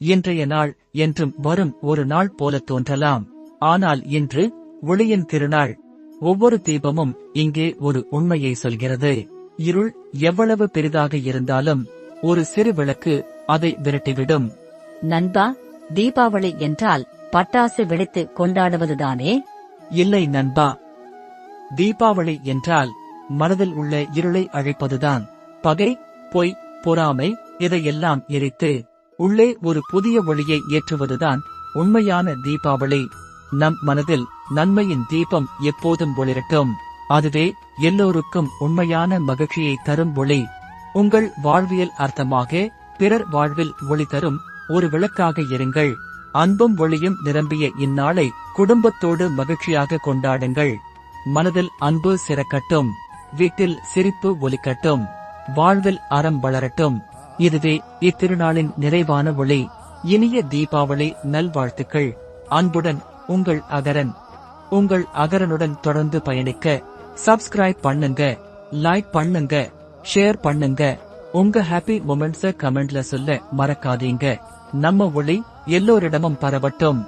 இன்றைய நாள் என்றும் வரும் ஒரு நாள் போல தோன்றலாம். ஆனால் இன்று ஒளியின் திருநாள். ஒவ்வொரு தீபமும் இங்கே ஒரு உண்மையை சொல்கிறது. இருள் எவ்வளவு பெரிதாக இருந்தாலும் ஒரு சிறு விளக்கு அதை விரட்டிவிடும். நண்பா தீபாவளி என்றால் பட்டாசு வெடித்து கொண்டாடுவதுதானே? இல்லை நண்பா. தீபாவளி என்றால் மனதில் உள்ள இருளை அழைப்பதுதான். பகை பொய் பொறாமை இதையெல்லாம் எரித்து உள்ளே ஒரு புதிய ஒளியை ஏற்றுவதுதான் உண்மையான தீபாவளி. நம் மனதில் நன்மையின் தீபம் எப்போதும் ஒளிரட்டும். அதுவே எல்லோருக்கும் உண்மையான மகிழ்ச்சியை தரும் ஒளி. உங்கள் வாழ்வியல் அர்த்தமாக பிறர் வாழ்வில் ஒளி தரும் ஒரு விளக்காக இருங்கள். அன்பும் ஒளியும் நிரம்பிய இந்நாளை குடும்பத்தோடு மகிழ்ச்சியாக கொண்டாடுங்கள். மனதில் அன்பு சிறக்கட்டும். வீட்டில் சிரிப்பு ஒலிக்கட்டும். வாழ்வில் அறம் வளரட்டும். இதுவே இத்திருநாளின் நிறைவான ஒளி. இனிய தீபாவளி நல்வாழ்த்துக்கள். அன்புடன் உங்கள் அகரன். உங்கள் அகரனுடன் தொடர்ந்து பயணிக்க சப்ஸ்கிரைப் பண்ணுங்க லைக் பண்ணுங்க ஷேர் பண்ணுங்க. உங்க ஹாப்பி மொமெண்ட்ஸ கமெண்ட்ல சொல்ல மறக்காதீங்க. நம்ம ஒளி எல்லோரிடமும் பரவட்டும்.